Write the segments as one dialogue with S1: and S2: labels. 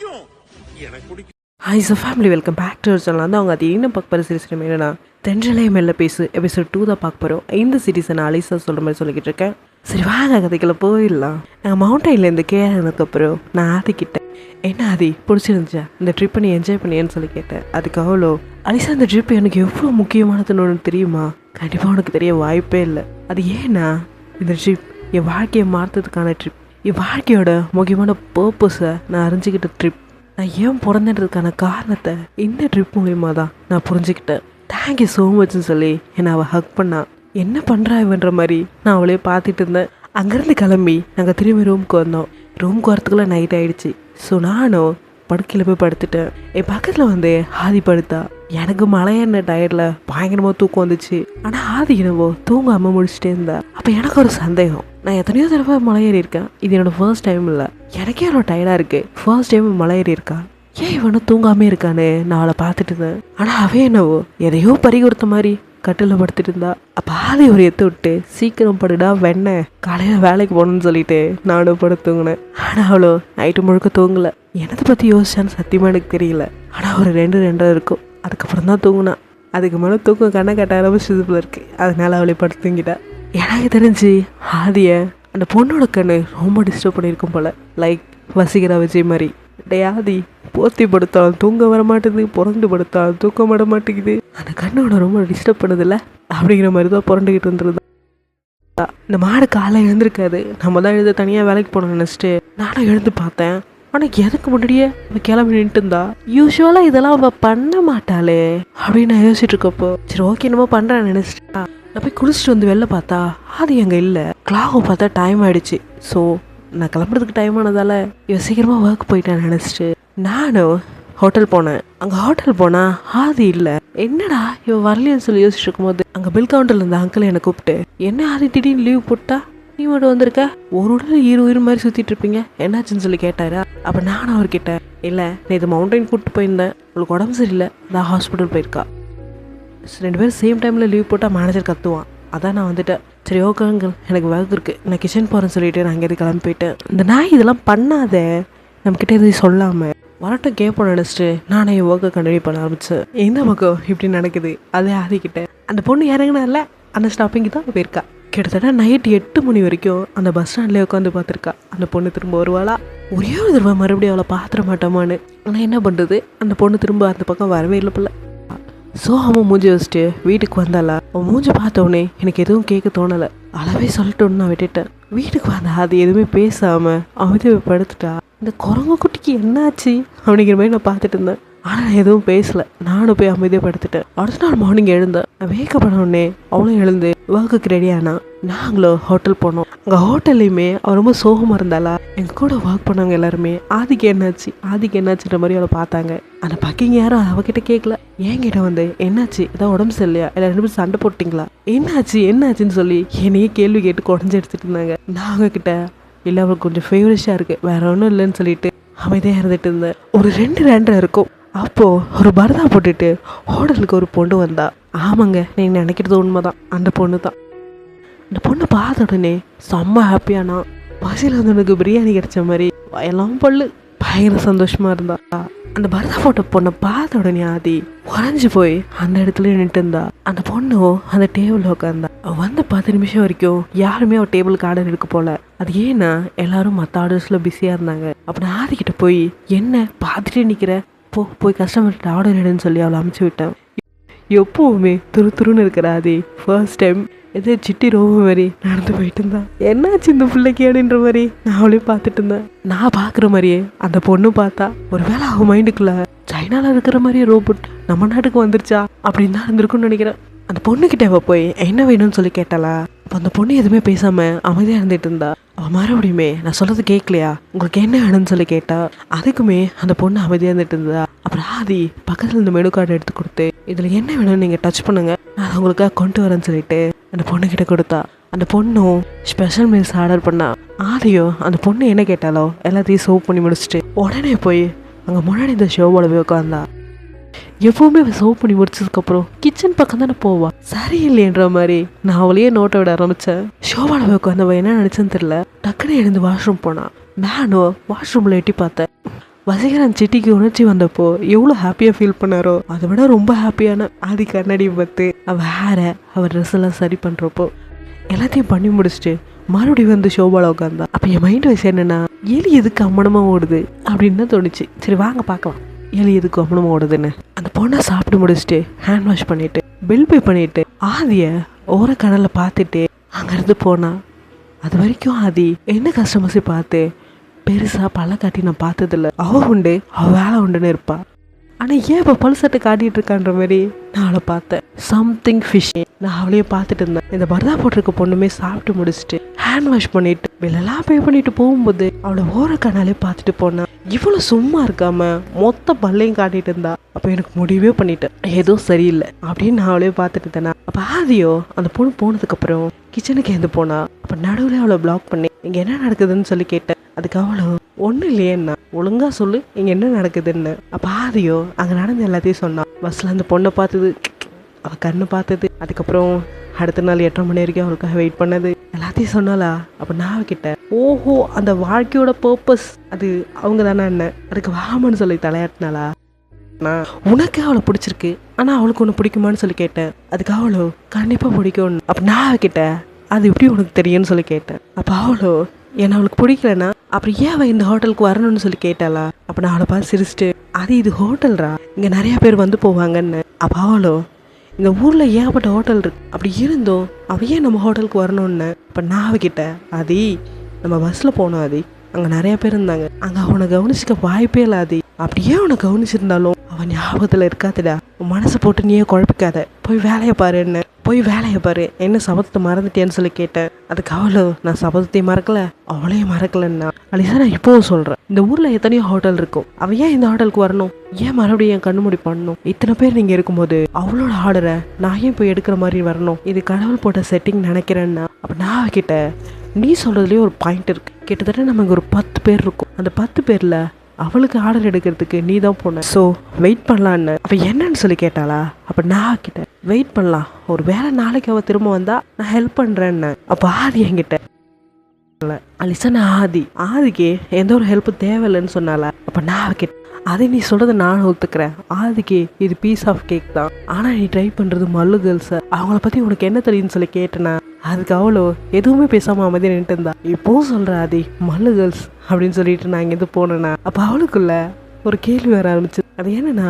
S1: பிடிக்கும். எனக்கு பிடிக்கும்.
S2: Hi so family welcome back to channel வந்து அவங்க அது என்ன பார்க்க போகிற சீரிஸ் என்னன்னா தென்றலே மெல்ல பேசு எபிசோட் டூ தான் பார்க்க போகிறோம் இந்த சீரிஸை நான் அலிசா சொல்கிற மாதிரி சொல்லிக்கிட்டு இருக்கேன். சரி வாங்க கதைக்குள்ள போயிடலாம். நாங்கள் மவுண்டைன்லேருந்து கீழே நான் ஆதிக்கிட்டேன் என்ன ஆதி பிடிச்சிருந்துச்சா? இந்த ட்ரிப்பை நீ என்ஜாய் பண்ணியேன்னு சொல்லி கேட்டேன். அதுக்கு அவ்வளோ. அலிசா இந்த ட்ரிப் எனக்கு எவ்வளோ முக்கியமானதுன்னு ஒன்று தெரியுமா? கண்டிப்பாக உனக்கு தெரிய வாய்ப்பே இல்லை. அது ஏன்னா இந்த ட்ரிப் என் வாழ்க்கையை மாற்றுறதுக்கான ட்ரிப் என் வாழ்க்கையோட முக்கியமான பர்பஸை நான் அறிஞ்சிக்கிட்ட ட்ரிப் நான் ஏன் பிறந்ததுக்கான காரணத்தை இந்த ட்ரிப் மூலியமாக தான் நான் புரிஞ்சுக்கிட்டேன். தேங்க்யூ ஸோ மச்னு சொல்லி என்னை அவள் ஹக் பண்ணா. என்ன பண்ணுறா இவன்ற மாதிரி நான் அவளே பார்த்துட்டு இருந்தேன். அங்கேருந்து கிளம்பி நாங்கள் திரும்பி ரூமுக்கு வந்தோம். ரூமுக்கு வரத்துக்குள்ளே நைட் ஆகிடுச்சு ஸோ நானும் படுக்கையில் போய் படுத்துட்டேன். என் பக்கத்தில் வந்து ஆதி படுத்தா. எனக்கு மழையான டயர்டில் பயங்கரமாக தூக்கம் வந்துச்சு. ஆனால் ஆதி என்னவோ தூங்காமல் முடிச்சுட்டே இருந்தா. அப்போ எனக்கு ஒரு சந்தேகம். நான் எத்தனையோ தடவை மலை ஏறி இருக்கேன் இது என்னோடய ஃபர்ஸ்ட் டைம் இல்லை. எனக்கே அவ்வளோ டயர்டாக இருக்குது ஃபர்ஸ்ட் டைம் மலை ஏறி இருக்கா ஏன் இவனை தூங்காமே இருக்கானே? நான் அவளை பார்த்துட்டு இருந்தேன். ஆனால் அவன் என்னவோ எதையோ பறி கொடுத்த மாதிரி கட்டில் படுத்துட்டு இருந்தா. அப்போ ஆதி ஒரு எத்து விட்டு சீக்கிரம் படுடா வெண்ண. காலையில் வேலைக்கு போகணும்னு சொல்லிட்டு நானும் படுத்து தூங்கினேன். ஆனால் அவளோ நைட்டு முழுக்க தூங்கலை. என்னத்தை பற்றி யோசிச்சான்னு சத்தியமாக எனக்கு தெரியல. ஆனால் ஒரு ரெண்டு ரெண்டரை இருக்கும். அதுக்கப்புறம் தான் தூங்கினான் அதுக்கு மேலே தூக்கம் கண்ணை கட்ட ஆரம்பிச்சது போல இருக்கு. அதனால அவளை படுத்து தூங்கிட்டா. எனக்கு தெரிஞ்சு ஆதியை அந்த பொண்ணோட கண்ணு ரொம்ப டிஸ்டர்ப் பண்ணியிருக்கும் போல. லைக் வசிகரா விஜய் மாதிரி. டே ஆதி போத்தி படுத்தால் தூங்க வர மாட்டேங்குது புரண்டு படுத்தால் தூக்கம் விட மாட்டேங்குது. அந்த கண்ணோட ரொம்ப டிஸ்டர்ப் பண்ணுதில்ல? அப்படிங்கிற மாதிரி தான் புரண்டுக்கிட்டு இருந்துருது இந்த மாடு காலை எழுந்திருக்காது. நம்ம தான் எழுந்து தனியாக வேலைக்கு போனோம் நினச்சிட்டு நானும் எழுந்து பார்த்தேன். ஆனால் எதுக்கு முன்னாடியே அவள் கிளம்பி நின்றுட்டு இருந்தா யூஸ்வலாக இதெல்லாம் அவள் பண்ண மாட்டாளே. அப்படின்னு நான் யோசிச்சுட்டு இருக்கப்போ சரி ஓகே என்னமோ பண்ணுறேன் நினச்சிட்டா. நான் போய் குளிச்சுட்டு வந்து வெளில பார்த்தா அது அங்கே இல்லை. கிளாவை பார்த்தா டைம் ஆயிடுச்சு. ஸோ நான் கிளம்புறதுக்கு டைம் ஆனதால இவன் சீக்கிரமாக ஒர்க் போயிட்டேன் நினச்சிட்டு நானும் ஹோட்டல் போனேன். அங்கே ஹோட்டல் போனால் ஆதி இல்லை. என்னடா இவன் வரலையேன்னு சொல்லி யோசிச்சுட்டு இருக்கும்போது அங்கே பில் கவுண்டரில் இருந்த அங்கிள் என்னை கூப்பிட்டு என்ன ஆதி திடீர்னு லீவ் போட்டா? நீ மட்டும் வந்திருக்க? ஒரு உடல் ஈரு உயிர் மாதிரி சுற்றிட்டு இருப்பீங்க. என்னாச்சுன்னு சொல்லி கேட்டாரா? அப்போ நானும் அவர்கிட்ட இல்லை நேற்று இது மவுண்டைன் கூப்பிட்டு போயிருந்தேன். உங்களுக்கு உடம்பு சரியில்லை. நான் ஹாஸ்பிட்டல் போயிருக்கா. ரெண்டு பேரும் சேம் டைமில் லீவ் போட்டால் மேனேஜர் கத்துவான். அதான் நான் வந்துட்டேன். சரி ஓகேங்க எனக்கு ஒர்க் இருக்குது நான் கிச்சன் போகிறேன்னு சொல்லிட்டு நான் அங்கேருந்து கிளம்பி போயிட்டேன். இந்த நாய் இதெல்லாம் பண்ணாத. நம்மக்கிட்ட எதுவும் சொல்லாமல் வரட்டும் கேட்போம் நினச்சிட்டு நானே என் ஒர்க்கை கண்டினியூ பண்ண ஆரம்பிச்சேன். எந்த பக்கம் இப்படி நடக்குது? அதே ஆதிக்கிட்ட அந்த பொண்ணு இறங்கினால அந்த ஸ்டாப்பிங்கு தான் போயிருக்கா. கிட்டத்தட்ட நைட் எட்டு மணி வரைக்கும் அந்த பஸ் ஸ்டாண்ட்லேயே உட்காந்து பார்த்துருக்கா. அந்த பொண்ணு திரும்ப வருவாளா? ஒரே ஒரு தடவை மறுபடியும் அவளை பார்த்துட மாட்டோமான்னு. ஆனால் என்ன பண்ணுறது அந்த பொண்ணு திரும்ப அந்த பக்கம் வரவே இல்லை பிள்ளை ஸோ அவன் மூஞ்சி வச்சுட்டு வீட்டுக்கு வந்தாளா? அவன் மூஞ்சி பார்த்த எனக்கு எதுவும் கேட்க தோணலை. அளவே சொல்லட்டும்னு நான் விட்டுட்டேன். வீட்டுக்கு வந்தா அது எதுவுமே பேசாமல் அமைதி படுத்துட்டா. இந்த குரங்கு குட்டிக்கு என்னாச்சு? அப்படிங்கிற மாதிரி நான் பார்த்துட்டு இருந்தேன். ஆனால் எதுவும் பேசலை. நானும் போய் அமைதியாக படுத்துட்டேன். அடுத்த நாள் மார்னிங் எழுந்தேன். நான் வேக்க பண்ண உடனே அவளும் எழுந்து ஒர்க்குக்கு ரெடி ஆனா நாங்களும் ஹோட்டல் போனோம். அங்கே ஹோட்டல்லையுமே அவள் ரொம்ப சோகமாக இருந்தாளா. எங்கள் கூட ஒர்க் பண்ணவங்க எல்லாருமே ஆதிக்கு என்னாச்சு? ஆதிக்கு என்னாச்சுன்ற மாதிரி அவளை பார்த்தாங்க. அந்த பக்கிங்க யாரும் அவகிட்ட கேட்கல என்கிட்ட வந்து என்னாச்சு? ஏதாவது உடம்பு சரியில்லையா? இல்லை ரெண்டு பேரும் சண்டை போட்டிங்களா என்னாச்சு? என்னாச்சுன்னு சொல்லி என்னையே கேள்வி கேட்டு குடஞ்சி எடுத்துட்டு இருந்தாங்க. நான் அவங்க கிட்ட இல்லை அவளுக்கு கொஞ்சம் ஃபேவரிஷாக இருக்குது வேற ஒன்றும் இல்லைன்னு சொல்லிட்டு அமைதியாக இருந்துட்டு இருந்தேன். ஒரு ரெண்டு ரெண்டரை இருக்கும். அப்போது ஒரு பரதா போட்டுட்டு ஹோட்டலுக்கு ஒரு பொண்ணு வந்தா. ஆமாங்க நீங்கள் நினைக்கிறது உண்மைதான். அந்த பொண்ணு தான் அந்த பொண்ணை பார்த்த உடனே செம்ம ஹாப்பியானா பசியில் வந்தவனுக்கு பிரியாணி கிடைச்ச மாதிரி எல்லாம் பல்லு. பயங்கர சந்தோஷமாக இருந்தா. அந்த பரதா போட்ட பொண்ணை பார்த்த உடனே ஆதி உறைஞ்சு போய் அந்த இடத்துல நின்றுட்டு இருந்தா. அந்த பொண்ணும் அந்த டேபிளில் உட்காந்தா வந்த பத்து நிமிஷம் வரைக்கும் யாருமே அவள் டேபிளுக்கு ஆர்டர் எடுக்க போல. அது ஏன்னா எல்லாரும் மற்ற ஆர்டர்ஸில் பிஸியாக இருந்தாங்க. அப்போ ஆதிக்கிட்ட போய் என்ன பார்த்துட்டே நிற்கிற போ போய் கஸ்டமர்கிட்ட ஆர்டர் எடுன்னு சொல்லி அவளை அமுச்சு விட்டேன். எப்பவுமே துரு துருன்னு இருக்கிறாதே ஃபர்ஸ்ட் டைம் எதோ சிட்டி ரோவு மாதிரி நடந்து போயிட்டு இருந்தா. என்னாச்சு இந்த பிள்ளைக்கு அப்படின்ற மாதிரி நான் அவளையும் பார்த்துட்டு இருந்தேன். நான் பார்க்குற மாதிரியே அந்த பொண்ணு பார்த்தா ஒருவேளை அவன் மைண்டுக்குள்ள சைனாவில் இருக்கிற மாதிரியே ரோபோட் நம்ம நாட்டுக்கு வந்துருச்சா? அப்படின்னு தான் இருந்திருக்கும்னு நினைக்கிறேன். அந்த பொண்ணுக்கிட்ட போய் என்ன வேணும்னு சொல்லி கேட்டாளா? அப்போ அந்த பொண்ணு எதுவுமே பேசாமல் அமைதியாக இருந்துகிட்டு இருந்தா? அவள் மறுபடியுமே நான் சொல்கிறது கேட்கலையா உங்களுக்கு என்ன வேணும்னு சொல்லி கேட்டா? அதுக்குமே அந்த பொண்ணு அமைதியாக இருந்துட்டு இருந்தா. அப்புறம் ஆதி பக்கத்தில் இந்த மெனு கார்டு எடுத்து கொடுத்து இதில் என்ன வேணும்னு நீங்கள் டச் பண்ணுங்க. நான் உங்களுக்காக கொண்டு வரேன்னு சொல்லிட்டு அந்த பொண்ணுக்கிட்ட கொடுத்தா. அந்த பொண்ணும் ஸ்பெஷல் மீல்ஸ் ஆர்டர் பண்ணா. ஆதியோ அந்த பொண்ணு என்ன கேட்டாலோ எல்லாத்தையும் சோப் பண்ணி முடிச்சுட்டு உடனே போய் அங்கே முன்னாடி இந்த ஷோவோட போய் உட்காந்தா எப்பவுமே அவள் சோப் பண்ணி முடிச்சதுக்கப்புறம் கிச்சன் பக்கம் தானே போவா. சரியில்லைன்ற மாதிரி நான் அவளையே நோட்டை விட ஆரம்பிச்சேன். ஷோவால போய் உட்காந்தவ என்ன நினைச்சேன்னு தெரியல. டக்குனு எழுந்து வாஷ்ரூம் போனா. நானும் வாஷ்ரூம்ல எட்டி பார்த்தேன். வசீகரன் சிட்டிக்கு உணர்ச்சி வந்தப்போ எவ்வளோ ஹாப்பியாக ஃபீல் பண்ணாரோ அதை விட ரொம்ப ஹாப்பியான ஆதி கண்ணாடி பார்த்து அவள் ஹேரை அவர் ட்ரெஸ் எல்லாம் சரி பண்ணுறப்போ எல்லாத்தையும் பண்ணி முடிச்சுட்டு மறுபடியும் வந்து ஷோபால உட்காந்தா அப்போ என் மைண்ட் வயசு என்னென்னா எலி எதுக்கு அம்மனமாக ஓடுது அப்படின்னு தான் தோணுச்சு. சரி வாங்க பார்க்கலாம். எலி எதுக்கு அம்மனமாக ஓடுதுன்னு? அந்த பொண்ணை சாப்பிட்டு முடிச்சுட்டு ஹேண்ட் வாஷ் பண்ணிட்டு பில் பே பண்ணிட்டு ஆதிய ஓர கடலை பார்த்துட்டு அங்கேருந்து போனா அது வரைக்கும் ஆதி என்ன கஸ்டமர்ஸை பார்த்து பெருசாக பல்ல காட்டி நான் பார்த்ததில்ல. அவ உண்டு அவ வேலை உண்டுன்னு இருப்பா. ஆனால் ஏன் இப்போ பழுசட்டை காட்டிட்டு இருக்கான்ற மாதிரி நான் அவளை பார்த்தேன். சம்திங் ஃபிஷ் நான் அவளையும் பார்த்துட்டு இருந்தேன். இந்த பர்தா போட்டிருக்க பொண்ணுமே சாப்பிட்டு முடிச்சுட்டு ஹேண்ட் வாஷ் பண்ணிட்டு பில்லெல்லாம் பே பண்ணிட்டு போகும்போது அவளை ஓர பார்த்துட்டு போனேன் இவ்வளோ சும்மா இருக்காம மொத்த பல்லையும் காட்டிட்டு இருந்தா. அப்போ எனக்கு முடிவே பண்ணிட்டேன். ஏதோ சரியில்லை. அப்படின்னு நான் அவளே பார்த்துட்டு இருந்தேனா அப்போ ஆதியோ அந்த பொண்ணு போனதுக்கப்புறம் கிச்சனுக்கு எழுந்து போனா அப்போ நடுவில் அவளை பிளாக் பண்ணி இங்கே என்ன நடக்குதுன்னு சொல்லி கேட்டேன். அதுக்கு அவளோ ஒன்றும் இல்லையேன்னா ஒழுங்காக சொல்லு இங்கே என்ன நடக்குதுன்னு. அப்போ ஆதியோ அங்கே நடந்த எல்லாத்தையும் சொன்னான் பஸ்ஸில் அந்த பொண்ணை பார்த்தது அவள் கண்ணு பார்த்தது. அதுக்கப்புறம் அடுத்த நாள் எட்டரை மணி வரைக்கும் அவளுக்காக வெயிட் பண்ணது. எல்லாத்தையும் சொன்னாலா அப்போ நான் அவகிட்ட ஓஹோ அந்த வாழ்க்கையோட பர்பஸ் அது அவங்க தானே என்ன அதுக்கு வாமன்னு சொல்லி தலையாட்டினாளா? நான் உனக்கு அவளை பிடிச்சிருக்கு. ஆனால் அவளுக்கு ஒன்று பிடிக்குமான்னு சொல்லி கேட்டேன். அதுக்கு அவளோ கண்டிப்பாக பிடிக்கும்னு. அப்போ நான் அவகிட்ட அது எப்படி உனக்கு தெரியும்னு சொல்லி கேட்டேன். அப்போ அவளோ என்ன அவளுக்கு பிடிக்கலனா அப்புறம் ஏன் அவள் இந்த ஹோட்டலுக்கு வரணும்னு சொல்லி கேட்டாளா? அப்போ நான் அவளை பார்த்து சிரிச்சிட்டு அது இது ஹோட்டல்ரா இங்கே நிறைய பேர் வந்து போவாங்கன்னு. அப்போ அவளோ இந்த ஊரில் ஏகப்பட்ட ஹோட்டல் இருக்கு. அப்படி இருந்தோம் அவ ஏன் நம்ம ஹோட்டலுக்கு வரணும்னு? இப்போ நான் அவகிட்ட ஆதி நம்ம பஸ்ஸில் போனோம் ஆதி. அங்கே நிறைய பேர் இருந்தாங்க. அங்கே அவனை கவனிச்சிக்க வாய்ப்பே இல்லை அப்படியே அவனை கவனிச்சிருந்தாலும் அவன் ஞாபகத்தில் இருக்காதுடா. உன் மனசை போட்டு நீயே குழப்பிக்காத. போய் வேலையை பாரு என்ன? போய் வேலையை பாரு. என்ன சபத்தை மறந்துட்டேன்னு சொல்லி கேட்டேன். அதுக்கு அவளோ நான் சபதத்தையும் மறக்கல அவளையும் மறக்கலன்னா. அலிசா நான் இப்போவும் சொல்கிறேன் இந்த ஊரில் எத்தனையோ ஹோட்டல் இருக்கும். அவ ஏன் இந்த ஹோட்டலுக்கு வரணும்? ஏன் மறுபடியும் என் கண்ணு முடி பண்ணணும்? இத்தனை பேர் நீங்கள் இருக்கும்போது அவளோட ஆர்டரை நான் ஏன் போய் எடுக்கிற மாதிரி வரணும்? இது கடவுள் போட்ட செட்டிங் நினைக்கிறேன்னா. அப்போ நான் அவகிட்ட நீ சொல்கிறதுலேயே ஒரு பாயிண்ட் இருக்கு. கிட்டத்தட்ட நமக்கு ஒரு பத்து பேர் இருக்கும். அந்த பத்து பேரில் அவளுக்கு ஆர்டர் எடுக்கிறதுக்கு நீ தான் போன. ஸோ வெயிட் பண்ணலான்னு. அப்போ என்னன்னு சொல்லி கேட்டாளா? அப்போ நான் கிட்ட வெயிட் பண்ணலாம். ஒரு வேலை நாளைக்கு அவள் திரும்ப வந்தா நான் ஹெல்ப் பண்ணுறேன்னு அப்போ ஆதி என்கிட்ட அலிசன் ஆதி. ஆதிக்கு எந்த ஒரு ஹெல்ப் தேவையில்லைன்னு சொன்னால அப்போ நான் அவகிட்ட அதை நீ சொல்கிறத நான் ஒத்துக்கிறேன். ஆதிக்கு இது பீஸ் ஆஃப் கேக் தான். ஆனால் நீ ட்ரை பண்ணுறது மல்லு கேர்ள்ஸை அவங்கள பற்றி உனக்கு என்ன தெரியும்னு சொல்லி கேட்டேனா? அதுக்கு அவளோ எதுவுமே பேசாமல் அமைதி நின்றுட்டு இருந்தா. இப்போவும் சொல்கிற ஆதி மல்லு கேர்ள்ஸ் அப்படின்னு சொல்லிட்டு நான் இங்கேருந்து போனேன்னா அப்போ அவளுக்குள்ள ஒரு கேள்வி வர ஆரம்பிச்சு அது என்னன்னா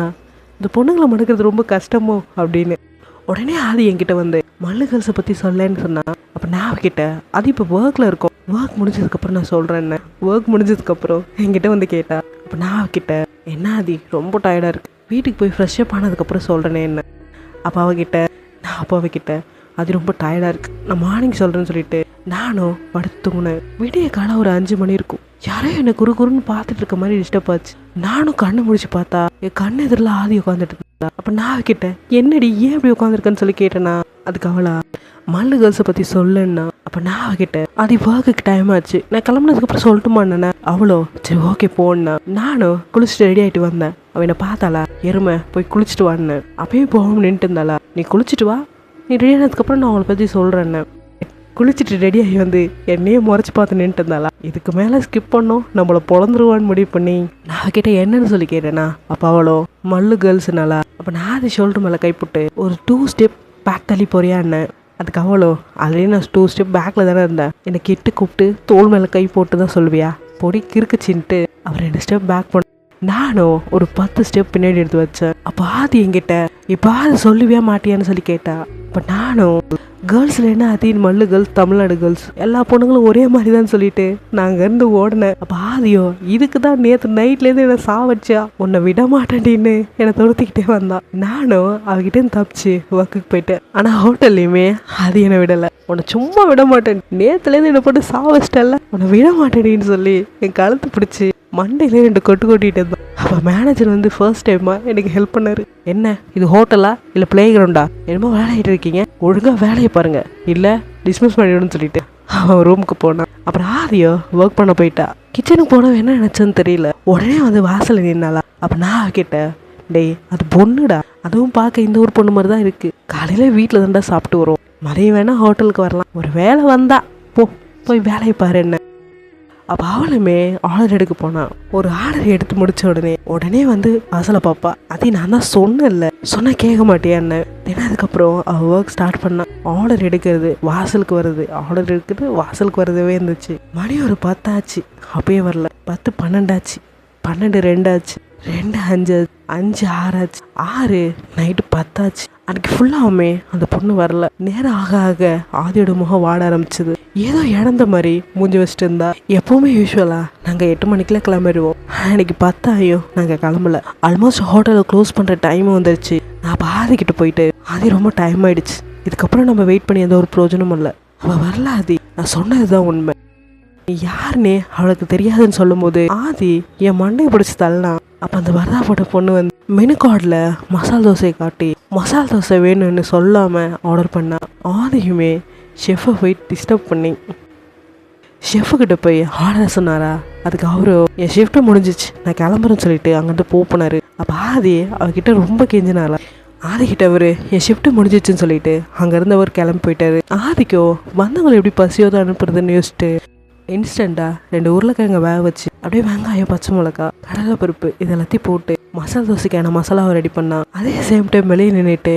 S2: இந்த பொண்ணுங்களை மடுக்கிறது ரொம்ப கஷ்டமோ? அப்படின்னு. உடனே ஆதி என்கிட்ட வந்து மல்லு கேர்ள்ஸை பற்றி சொல்லேன்னு சொன்னால் அப்போ நான் அவகிட்ட அது இப்போ ஒர்க்கில் இருக்கும். ஒர்க் முடிஞ்சதுக்கப்புறம் நான் சொல்கிறேன்னு ஒர்க் முடிஞ்சதுக்கப்புறம் என்கிட்ட வந்து கேட்டா அப்போ நான் அவகிட்ட என்ன ஆதி ரொம்ப டயர்டாக இருக்குது வீட்டுக்கு போய் ஃப்ரெஷ்ஷப் ஆனதுக்கப்புறம் சொல்கிறேனே என்ன அப்போ அவகிட்ட நான் அப்போ அவகிட்ட அது ரொம்ப டயர்டாக இருக்குது நான் மார்னிங் சொல்கிறேன்னு சொல்லிட்டு நானும் படுத்து தூங்கினேன் விடிய காலம் ஒரு அஞ்சு மணி இருக்கும். யாரோ என்னை குறு குறுன்னு பார்த்துட்டு இருக்க மாதிரி டிஸ்டர்ப் ஆச்சு. நானும் கண்ணு முடிச்சு பார்த்தா என் கண்ணு எதிரில் ஆதி உட்காந்துட்டு இருந்தா. அப்போ நான் கிட்ட என்னடி ஏன் இப்படி உட்காந்துருக்கேன்னு சொல்லி கேட்டேனா? அதுக்கு அவளா மல்லு கேர்ள்ஸை பற்றி சொல்லுன்னா. அப்போ நான் அவகிட்ட அது ஒர்க்குக்கு டைம் ஆச்சு. நான் கிளம்புனதுக்கப்புறம் சொல்லட்டுமாண்ணே அவளோ சரி ஓகே போன்னா. நானும் குளிச்சுட்டு ரெடி ஆகிட்டு வந்தேன். அவன் என்னை பார்த்தாளா எருமை போய் குளிச்சுட்டு வான்னு. அப்பயும் போகணும் நின்றுட்டு இருந்தாளா நீ குளிச்சுட்டு வா. நீ ரெடி ஆனதுக்கப்புறம் நான் அவளை பற்றி சொல்கிறேன்னு குளிச்சுட்டு ரெடியாகி வந்து என்னையே முறைச்சி பார்த்து நின்றுட்டு இருந்தாளா? இதுக்கு மேலே ஸ்கிப் பண்ணோம். நம்மளை பிறந்துருவான்னு முடிவு பண்ணி. நான் கிட்ட என்னன்னு சொல்லி கேட்டேனா? அப்போ அவளோ மல்லு கேர்ள்ஸ்னாலா அப்போ நான் அது ஷோல்டர் மேலே கைப்பட்டு ஒரு டூ ஸ்டெப் பேக் தள்ளி போறியான்னு. அதுக்கு அவளோ ஆல்ரெடி நான் டூ ஸ்டெப் பேக்கில் தானே இருந்தேன். என்னை கிட்டு கூப்பிட்டு தோல் மேலே கை போட்டு தான் சொல்லுவியா? பொடி கிறுக்குச்சின்ட்டு அவர் ரெண்டு ஸ்டெப் பேக் பண்ண நானும் ஒரு பத்து ஸ்டெப் பின்னாடி எடுத்து வச்சேன். அப்போ ஆதி என்கிட்ட இப்போ அது சொல்லுவியா மாட்டியான்னு சொல்லி கேட்டா அப்போ நானும் கேர்ள்ஸில் என்ன அதின் மல்லு கேர்ள்ஸ் தமிழ்நாடு கேர்ள்ஸ் எல்லா பொண்ணுங்களும் ஒரே மாதிரி தான் சொல்லிட்டு நான் அங்கேருந்து ஓடினேன். அப்போ ஆதியோ இதுக்கு தான் நேற்று நைட்லேருந்து என்னை சாவச்சா உன்னை விட மாட்டேன்டின்னு என்னை தொடுத்திக்கிட்டே வந்தான் நானும் அவகிட்ட தப்பிச்சு ஒர்க்குக்கு போயிட்டேன். ஆனால் ஹோட்டல்லையுமே அது என்னை விடலை. உன்னை சும்மா விட மாட்டேன் நேற்றுலேருந்து என்னை போட்டு சாவச்சிட்டல உன்னை விட மாட்டேன்னு சொல்லி என் கழுத்து பிடிச்சி மண்டையில ரெண்டு கொட்டு கொட்டிகிட்டு இருந்தோம் அப்போ மேனேஜர் வந்து ஃபர்ஸ்ட் டைமா எனக்கு ஹெல்ப் பண்ணார். என்ன இது ஹோட்டலா இல்லை பிளே கிரவுண்டா என்னமோ விளையாடிட்டு இருக்கீங்க. ஒழுங்காக வேலையை பாருங்க. இல்லை டிஸ்மிஸ் பண்ணிவிடுன்னு சொல்லிட்டு அவன் ரூமுக்கு போனான். அப்புறம் ஆதியோ ஒர்க் பண்ண போயிட்டா. கிச்சனுக்கு போனவன் என்ன நினச்சேன்னு தெரியல. உடனே வந்து வாசலில் நின்னாலா அப்போ நான் கேட்டேன் டேய் அது பொண்ணுடா. அதுவும் பார்க்க இந்த ஊர் பொண்ணு மாதிரி தான் இருக்குது காலையில் வீட்டில் தான்டா சாப்பிட்டு வரும். மதியம் வேணால் ஹோட்டலுக்கு வரலாம். ஒரு வேலை வந்தா போ போய் வேலையை பாரு என்ன. அப்போ அவளுமே ஆர்டர் எடுக்க போனான் ஒரு ஆர்டர் எடுத்து முடிச்ச உடனே உடனே வந்து வாசலை பாப்பா. அதே நான் தான் சொன்னேன்ல. சொன்னால் கேட்க மாட்டேன்னு என்ன? ஏன்னா அதுக்கப்புறம் அவள் ஒர்க் ஸ்டார்ட் பண்ணான் ஆர்டர் எடுக்கிறது வாசலுக்கு வருது ஆர்டர் எடுக்கிறது வாசலுக்கு வரதவே இருந்துச்சு. மணி ஒரு பத்தாச்சு. அப்பயே வரல. பத்து பன்னெண்டாச்சு. பன்னெண்டு ரெண்டாச்சு. ரெண்டு அஞ்சு அஞ்சு ஆறாச்சு. ஆறு நைட்டு பத்தாச்சு. அன்னைக்கு ஃபுல்லாகவுமே அந்த பொண்ணு வரல. நேரம் ஆக ஆக ஆதியோட முகம் வாட ஆரம்பிச்சது. ஏதோ இழந்த மாதிரி மூஞ்சி வச்சுட்டு இருந்தா. எப்பவுமே யூஸ்வலா நாங்கள் எட்டு மணிக்கெல்லாம் கிளம்பிடுவோம். அன்னைக்கு பத்தாயும் நாங்கள் கிளம்பல. ஆல்மோஸ்ட் ஹோட்டலை க்ளோஸ் பண்ணுற டைம் வந்துருச்சு. நான் பாதிக்கிட்டு போயிட்டு ஆதி ரொம்ப டைம் ஆயிடுச்சு. இதுக்கப்புறம் நம்ம வெயிட் பண்ணி எந்த ஒரு பிரயோஜனமும் இல்லை. அவள் வரல ஆதி. நான் சொன்னதுதான் உண்மை. யாருன்னே அவளுக்கு தெரியாதுன்னு சொல்லும்போது ஆதி என் மண்டையை பிடிச்சி தள்ளனா அப்போ அந்த வரதா போட்ட பொண்ணு வந்து மெனு கார்டில் மசால் தோசையை காட்டி மசால் தோசை வேணும்னு சொல்லாமல் ஆர்டர் பண்ணா ஆதியுமே ஷெஃபை போய் டிஸ்டர்ப் பண்ணி. ஷெஃப்கிட்ட போய் ஆர்டர் சொன்னாரா? அதுக்கு அவரு என் ஷிஃப்ட்டு முடிஞ்சிச்சு. நான் கிளம்புறேன்னு சொல்லிட்டு அங்கிட்ட போ போனாரு. அப்போ ஆதி அவகிட்ட ரொம்ப கெஞ்சினாரா ஆதிக்கிட்ட அவர் என் ஷிஃப்ட்டு முடிஞ்சிச்சுன்னு சொல்லிட்டு அங்கேருந்து அவர் கிளம்பி போயிட்டாரு. ஆதிக்கோ வந்தவங்களை எப்படி பசியோதான் அனுப்புறதுன்னு யோசிச்சுட்டு இன்ஸ்டண்ட்டாக ரெண்டு உருளைக்கிழங்க வேக வச்சு அப்படியே வெங்காயம் பச்சை மிளகா கடலை பருப்பு இது எல்லாத்தையும் போட்டு மசாலா தோசைக்கான மசாலாவை ரெடி பண்ணா அதே சேம் டைம் வெளியே நின்றுட்டு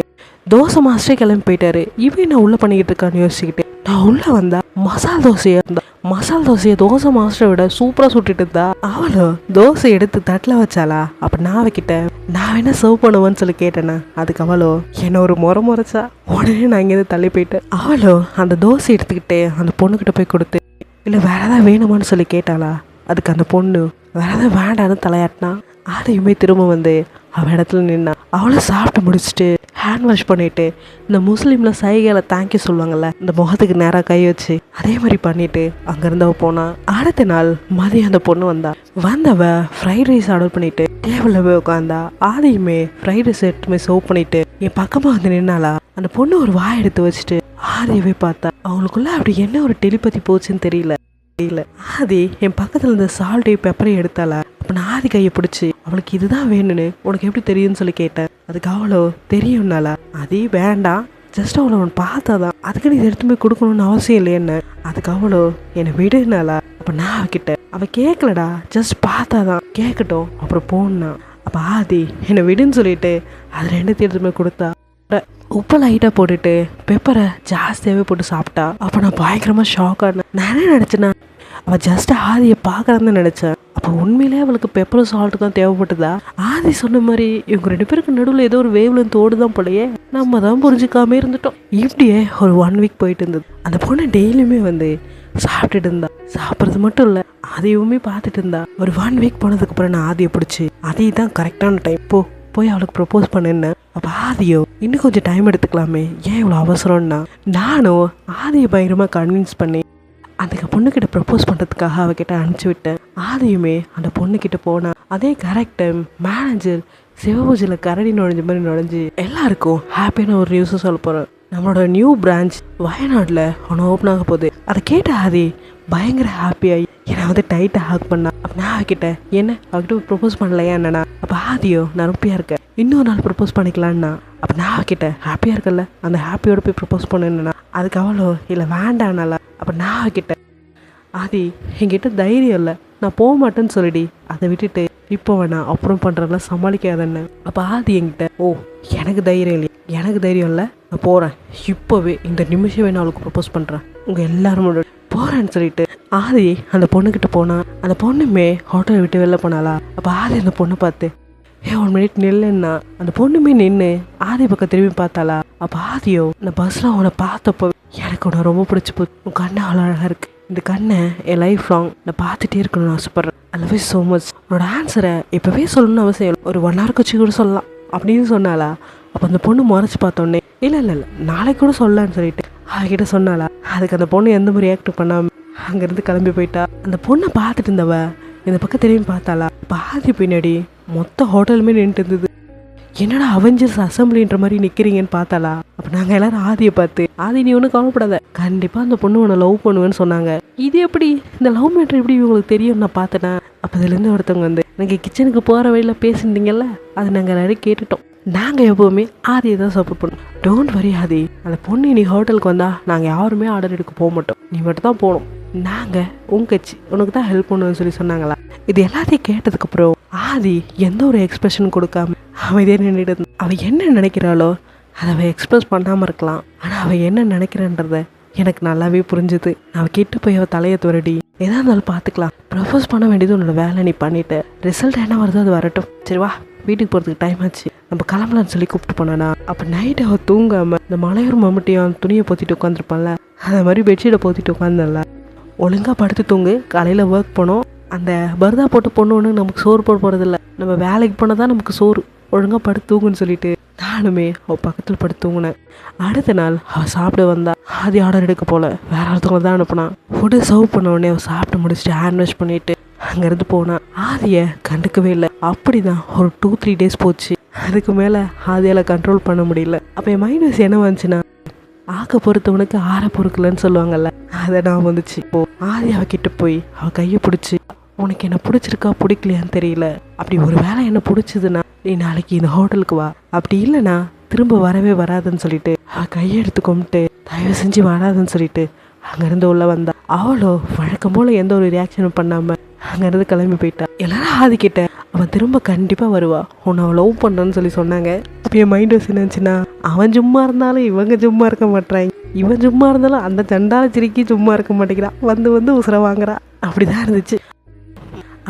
S2: தோசை மாஸ்டரே கிளம்பி போயிட்டாரு. இவன் நான் உள்ள பண்ணிக்கிட்டு இருக்கான்னு யோசிச்சுக்கிட்டு நான் உள்ள வந்தா மசாலா தோசையா இருந்தா மசால் தோசையை தோசை மாஸ்டரை விட சூப்பரா சுட்டுட்டு இருந்தா அவளும் தோசை எடுத்து தட்டில் வச்சாளா? அப்ப நான் அவகிட்ட நான் வேணா சர்வ் பண்ணுவேன்னு சொல்லி கேட்டேனா? அதுக்கு அவளோ என்ன ஒரு முறை முறைச்சா? உடனே நான் இங்கேருந்து தள்ளி போயிட்டேன். அவளோ அந்த தோசை எடுத்துக்கிட்டு அந்த பொண்ணுக்கிட்ட போய் கொடுத்து இல்லை வேற ஏதாவது வேணுமான்னு சொல்லி கேட்டாளா? அதுக்கு அந்த பொண்ணு வேற ஏதாவது வேண்டான்னு தலையாட்டினா? அதையுமே திரும்ப வந்து அவள் இடத்துல நின்னா அவளும் சாப்பிட்டு முடிச்சுட்டு ஹேண்ட் வாஷ் பண்ணிட்டு இந்த முஸ்லீமில் சைகையில் தேங்க்யூ சொல்லுவாங்கள்ல இந்த முகத்துக்கு நேராக கை வச்சு அதே மாதிரி பண்ணிட்டு அங்கேருந்து அவள் போனா அடுத்த நாள் மதியம் அந்த பொண்ணு வந்தா. வந்தவ ஃப்ரைட் ரைஸ் ஆர்டர் பண்ணிட்டு டேபிளில் போய் உட்காந்தா ஆதையுமே ஃப்ரைட் ரைஸ் எடுத்துமே சர்வ் பண்ணிட்டு என் பக்கமாக வந்து நின்னாலா அந்த பொண்ணு ஒரு வாய் எடுத்து வச்சுட்டு ஆதியவே பார்த்தா அவங்களுக்குள்ள அப்படி என்ன ஒரு டெலிபதி போச்சுன்னு தெரியல. தெரியல. ஆதி என் பக்கத்தில் இருந்த சால்ட்டையும் பெப்பரையும் எடுத்தாளா? அப்போ நான் ஆதி கையை பிடிச்சி அவளுக்கு இதுதான் வேணும்னு உனக்கு எப்படி தெரியும்னு சொல்லி கேட்டேன். அதுக்கு அவளோ தெரியும்னால அதே வேண்டாம். ஜஸ்ட் அவளை அவன் பார்த்தாதான். அதுக்கு நீ எடுத்து போய் கொடுக்கணும்னு அவசியம் இல்லையேன்னு. அதுக்கு அவளோ என்னை விடுனாளா? அப்போ நான் அவகிட்ட அவள் கேட்கலடா ஜஸ்ட் பார்த்தாதான். கேட்கட்டும் அப்புறம் போனா அப்போ ஆதி என்னை விடுன்னு சொல்லிட்டு அது ரெண்டுத்தையும் எடுத்து போய் கொடுத்தா. உப்பு லைட்டாக போட்டுட்டு பெப்பரை ஜாஸ்தியாகவே போட்டு சாப்பிட்டா அப்போ நான் பயங்கரமாக ஷாக் ஆனேன் நான் என்ன நினச்சேன்னா அவள் ஜஸ்ட் ஆதியை பார்க்கறன்னு நினச்சேன். அப்போ உண்மையிலே அவளுக்கு பெப்பரும் சால்ட்டு தான் தேவைப்பட்டதா? ஆதி சொன்ன மாதிரி இவங்க ரெண்டு பேருக்கு நடுவில் ஏதோ ஒரு வேவ்ல தோடு தான் போலையே நம்ம தான் புரிஞ்சுக்காம இருந்துட்டோம். இப்படியே ஒரு ஒன் வீக் போயிட்டு இருந்தது. அந்த பொண்ணு டெய்லியுமே வந்து சாப்பிட்டுட்டு இருந்தா. சாப்பிட்றது மட்டும் இல்லை அதையுமே பார்த்துட்டு இருந்தா. ஒரு ஒன் வீக் போனதுக்கு அப்புறம் நான் ஆதியை பிடிச்சி அதே தான் கரெக்டான டைம் போ போய் அவளுக்கு ப்ரப்போஸ் பண்ணுன்னு அப்போ ஆதியோ இன்னும் கொஞ்சம் டைம் எடுத்துக்கலாமே. ஏன் இவ்வளோ அவசரம்னா? நானும் ஆதியை பயங்கரமாக கன்வின்ஸ் பண்ணி அந்த பொண்ணுக்கிட்ட ப்ரப்போஸ் பண்ணுறதுக்காக அவகிட்ட அனுப்பிச்சி விட்டேன். ஆதியுமே அந்த பொண்ணுக்கிட்ட போனால் அதே கரெக்ட் டைம் மேனேஜர் சிவபூஜையில் கரடி நுழைஞ்ச மாதிரி நுழைஞ்சு எல்லாருக்கும் ஹாப்பியான ஒரு நியூஸும் சொல்ல போகிறேன் நம்மளோட நியூ பிரான்ச் வயநாட்டில் ஒன்று ஓப்பன் ஆக போகுது. அதை கேட்ட ஆதி பயங்கர ஹாப்பியாகி என்னை வந்து டைட்டாக ஹாக் பண்ணா. அப்போ நான் அவகிட்ட என்ன அவகிட்ட ப்ரப்போஸ் பண்ணலையா என்னன்னா அப்போ ஆதியோ நான் ரொம்பியாக இருக்கேன். இன்னொரு நாள் ப்ரப்போஸ் பண்ணிக்கலான்னா அப்போ நான் அவகிட்ட ஹாப்பியாக இருக்கல அந்த ஹாப்பியோட போய் ப்ரப்போஸ் பண்ணுன்னா அதுக்கு அவளோ இல்லை வேண்டானால அப்போ நான் அவகிட்ட ஆதி என்கிட்ட தைரியம் இல்லை. நான் போக மாட்டேன்னு சொல்லிடி. அதை விட்டுட்டு இப்போ வேணாம் அப்புறம் பண்ணுறதெல்லாம் சமாளிக்காதன்னு. அப்போ ஆதி என்கிட்ட ஓ எனக்கு தைரியம் இல்லையா. எனக்கு தைரியம் இல்லை. நான் போகிறேன் இப்போவே இந்த நிமிஷமே நான் அவளுக்கு ப்ரப்போஸ் பண்ணுறேன் உங்கள் எல்லாரும் முன்னாடி போகிறேன்னு சொல்லிட்டு ஆதி அந்த பொண்ணுக்கிட்ட போனா அந்த பொண்ணுமே ஹோட்டலை விட்டு வெளில போனாளா? அப்போ ஆதி அந்த பொண்ணை பார்த்து ஏ ஒன் மினிட் நில்லுன்னா அந்த பொண்ணுமே நின்று ஆதி பக்கம் திரும்பி பார்த்தாளா? அப்போ ஆதியோ அந்த பஸ்ஸில் உன்னை பார்த்தப்போ எனக்கு உன்னை ரொம்ப பிடிச்சி போச்சு உன் கண்ணு அவ்வளோ அழகாக இருக்கு. இந்த கண்ணை என் லைஃப் லாங் நான் பார்த்துட்டே இருக்கணும்னு ஆசைப்பட்றேன். ஐ லவ் ஸோ மச் உன்னோட ஆன்சரை இப்போவே சொல்லணும்னு அவசியம் இல்லை. ஒரு ஒன் ஹவர் கழிச்சு கூட சொல்லலாம் அப்படின்னு சொன்னாலா அப்போ அந்த பொண்ணு முறைச்சி பார்த்தோன்னே இல்லை இல்லை இல்லை நாளைக்கு கூட சொல்லலான்னு சொல்லிட்டு அவகிட்ட சொன்னாளா? அதுக்கு அந்த பொண்ணு எந்த மாதிரி ஆக்ட் பண்ணாம அங்கேருந்து கிளம்பி போயிட்டா? அந்த பொண்ணை பார்த்துட்டு இருந்தவ இந்த பக்கம் திரும்பி பார்த்தாளா? பாதி பின்னாடி மொத்த ஹோட்டலுமே நின்றுட்டு இருந்தது. என்னடா அவெஞ்சர்ஸ் அசம்பிளின்ற மாதிரி நிற்கிறீங்கன்னு பார்த்தாளா? அப்ப நாங்க எல்லாரும் ஆதியை பார்த்து ஆதி நீ ஒன்றும் கவலைப்படாத. கண்டிப்பா அந்த பொண்ணு உன்னை லவ் பண்ணுவேன்னு சொன்னாங்க. இது எப்படி? இந்த லவ் மேட்ரு எப்படி இவங்களுக்கு தெரியும் நான் பார்த்தேனா? அப்போ இதுலேருந்து ஒருத்தவங்க வந்து நீங்கள் கிச்சனுக்கு போகிற வழியில் பேசியிருந்தீங்கல்ல? அதை நாங்கள் எல்லாரும் கேட்டுட்டோம். நாங்கள் எப்போவுமே ஆதியை தான் சப்போர்ட் பண்ணுவோம். டோன்ட் வரி ஆதி. அந்த பொண்ணு நீ ஹோட்டலுக்கு வந்தால் நாங்கள் யாருமே ஆர்டர் எடுக்க போக மாட்டோம். நீ மட்டும் தான் போகணும். நாங்கள் உன் கட்சி உனக்கு தான் ஹெல்ப் பண்ணுவோம்னு சொல்லி சொன்னாங்களா? இது எல்லாத்தையும் கேட்டதுக்கப்புறம் ஆதி எந்த ஒரு எக்ஸ்பிரஷன் கொடுக்காம அமைதியாக நின்றுட்டு இருந்தான் அவள் என்ன நினைக்கிறாளோ அதை அவள் எக்ஸ்பிரஸ் பண்ணாமல் இருக்கலாம். ஆனால் அவள் என்ன நினைக்கிறன்றத எனக்கு நல்லாவே புரிஞ்சுது. அவள் கிட்ட போய் அவள் தலையை துரடி எதா இருந்தாலும் பார்த்துக்கலாம். ப்ரப்போஸ் பண்ண வேண்டியது உன்னோட வேலை நீ பண்ணிட்ட. ரிசல்ட் என்ன வருதோ அது வரட்டும். சரி வா. வீட்டுக்கு போகிறதுக்கு டைம் ஆச்சு. நம்ம கிளம்பலான்னு சொல்லி கூப்பிட்டு போனானா அப்போ நைட் அவள் தூங்காமல் இந்த மலையூர் மம்முட்டியும் துணியை போத்திட்டு உட்காந்துருப்பான்ல அந்த மாதிரி பெட்ஷீட்டை போத்திட்டு உட்காந்துல ஒழுங்காக படுத்து தூங்கு காலையில் ஒர்க் போனோம். அந்த பர்தா போட்டு பொண்ணு நமக்கு சோறு போட போகிறதில்ல நம்ம வேலைக்கு போனால் தான் நமக்கு சோறு. ஒழுங்காக படுத்து தூங்குன்னு சொல்லிட்டு நானுமே அவள் பக்கத்தில் படுத்து தூங்கினேன். அடுத்த நாள் அவள் சாப்பிட வந்தா ஆதி ஆர்டர் எடுக்க போல. வேற ஒருத்தவங்கள தான் அனுப்புனான் ஃபுட்டு சர்வ் பண்ண உடனே அவள் சாப்பிட்டு முடிச்சுட்டு ஹேண்ட் வாஷ் பண்ணிட்டு அங்கேருந்து போனான் ஆதியை கண்டுக்கவே இல்லை. அப்படி தான் ஒரு டூ த்ரீ டேஸ் போச்சு. அதுக்கு மேலே ஆதியால் கண்ட்ரோல் பண்ண முடியல. அப்போ என் மைண்ட் வாய்ஸ் என்ன வந்துச்சுன்னா ஆக்க பொறுத்தவனுக்கு ஆற பொறுக்கலன்னு சொல்லுவாங்கல்ல அதை நான் வந்துச்சு. இப்போ ஆதி அவகிட்ட போய் அவள் கையை பிடிச்சி உனக்கு என்ன பிடிச்சிருக்கா பிடிக்கலையான்னு தெரியல. அப்படி ஒரு வேளை என்ன பிடிச்சதுன்னா நீ நாளைக்கு இந்த ஹோட்டலுக்கு வா. அப்படி இல்லைன்னா திரும்ப வரவே வராதுன்னு சொல்லிட்டு அவள் கையை எடுத்து கும்பிட்டு தயவு செஞ்சு வராதுன்னு சொல்லிட்டு அங்கேருந்து உள்ளே வந்தா. அவளோ வழக்கம் போல் எந்த ஒரு ரியாக்ஷனும் பண்ணாமல் அங்கேருந்து கிளம்பி போயிட்டா. எல்லாரும் ஆதி கிட்ட அவன் திரும்ப கண்டிப்பாக வருவா. உன்னை அவன் லவ் பண்ணுறன்னு சொல்லி சொன்னாங்க. அப்போ என் மைண்ட் வாஸ் என்னச்சுன்னா அவன் சும்மா இருந்தாலும் இவங்க சும்மா இருக்க மாட்டாங்க இவன் சும்மா இருந்தாலும் அந்த சண்டால சிரிக்கி சும்மா இருக்க மாட்டேங்கிறான் வந்து வந்து உசுர வாங்குறா. அப்படிதான் இருந்துச்சு.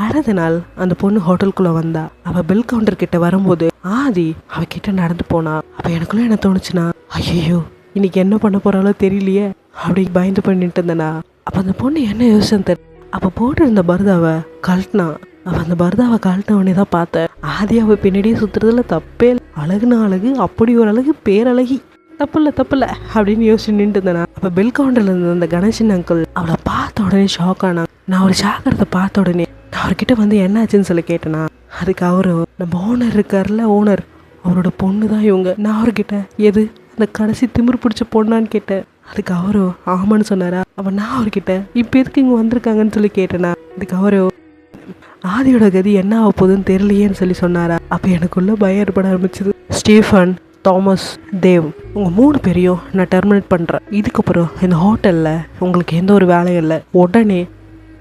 S2: அடுத்த நாள் அந்த பொண்ணு ஹோட்டலுக்குள்ளே வந்தா. அவள் பில் கவுண்டர் கிட்ட வரும்போது ஆதி அவ கிட்ட நடந்து போனா. அப்போ எனக்குள்ள என்ன தோணுச்சுன்னா ஐயோ இன்னைக்கு என்ன பண்ண போறாலோ தெரியலையே. அப்படி பயந்து பண்ணிட்டு இருந்தனா. அப்போ அந்த பொண்ணு என்ன யோசனை தெரியல அப்போ போட்டிருந்த பரதாவை கழட்டினா அவன் அந்த பரதாவை கழட்ட உடனே தான் பார்த்தேன். ஆதி அவ பின்னாடியே சுத்துறதுல தப்பே இல்ல. அழகுனா அழகு அப்படி ஒரு அழகு பேரழகி. தப்பில்ல தப்பில்ல அப்படின்னு யோசிச்சு நின்று இருந்தேனா அப்ப பெல் கவுண்டர்ல இருந்த அந்த கணேசன் அங்கிள் அவளை பார்த்த உடனே ஷாக் ஆனா நான் ஒரு ஷாக்கிறத பார்த்த உடனே நான் அவர்கிட்ட வந்து என்னாச்சுன்னு சொல்லி கேட்டேனா அதுக்கு அவரு நம்ம ஓனர் இருக்கார்ல ஓனர் அவரோட பொண்ணு தான் இவங்க. நான் அவர்கிட்ட எது? அந்த கடைசி திமிரு பிடிச்ச பொண்ணான்னு கேட்டேன். அதுக்கு அவரு ஆமான்னு சொன்னாரா? அவன் நான் அவர்கிட்ட இப்போ எதுக்கு இங்கே வந்திருக்காங்கன்னு சொல்லி கேட்டேனா? அதுக்கு அவரு ஆதியோட கதி என்ன ஆக போகுதுன்னு தெரியலையேன்னு சொல்லி சொன்னாரா? அப்போ எனக்குள்ளே பயம் ஏற்பட ஆரம்பிச்சது. ஸ்டீஃபன் தாமஸ் தேவ் உங்கள் மூணு பேரையும் நான் டெர்மினேட் பண்ணுறேன் இதுக்கப்புறம் இந்த ஹோட்டலில் உங்களுக்கு எந்த ஒரு வேலையும் இல்லை. உடனே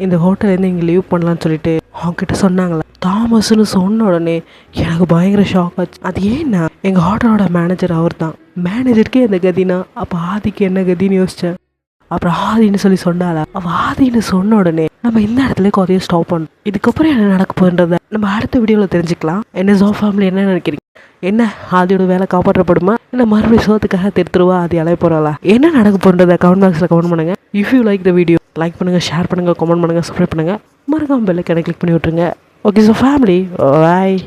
S2: இந்த ஹோட்டல்லேருந்து இங்கே லீவ் பண்ணலான்னு சொல்லிட்டு அவங்ககிட்ட சொன்னாங்களா? தாமஸ்னு சொன்ன உடனே எனக்கு பயங்கர ஷாக் ஆச்சு. அது ஏன்னா எங்கள் ஹோட்டலோட மேனேஜர் அவர் தான் மேனேஜருக்கே இந்த கதினா? அப்போ ஆதிக்கு என்ன கதின்னு யோசித்தேன் அப்புறம் ஆதின்னு சொல்லி சொன்னால அவள் ஆதின்னு சொன்ன உடனே நம்ம இந்த இடத்துல கதையை ஸ்டாப் பண்ணணும். இதுக்கப்புறம் என்ன நடக்க போன்றத நம்ம அடுத்த வீடியோவில் தெரிஞ்சுக்கலாம். என்ன ஜோ ஃபேமிலி என்ன நினைக்கிறீங்க? என்ன? ஆதியோட வேலை காப்பாற்றப்படுமா? இல்லை மறுபடியும் சோத்துக்காக திருத்துருவா? ஆதி அலைய போகிறாளா என்ன நடக்க போன்றத கமெண்ட் பாக்ஸில் கமெண்ட் பண்ணுங்க. If you like the video like பண்ணுங்கள் ஷேர் பண்ணுங்கள் கமெண்ட் பண்ணுங்கள் சப்ஸ்கிரைப் பண்ணுங்கள் மறக்காமல் பெல்லை கிளிக் பண்ணி விட்டுருங்க. ஓகே ஸோ ஃபேமிலி பாய்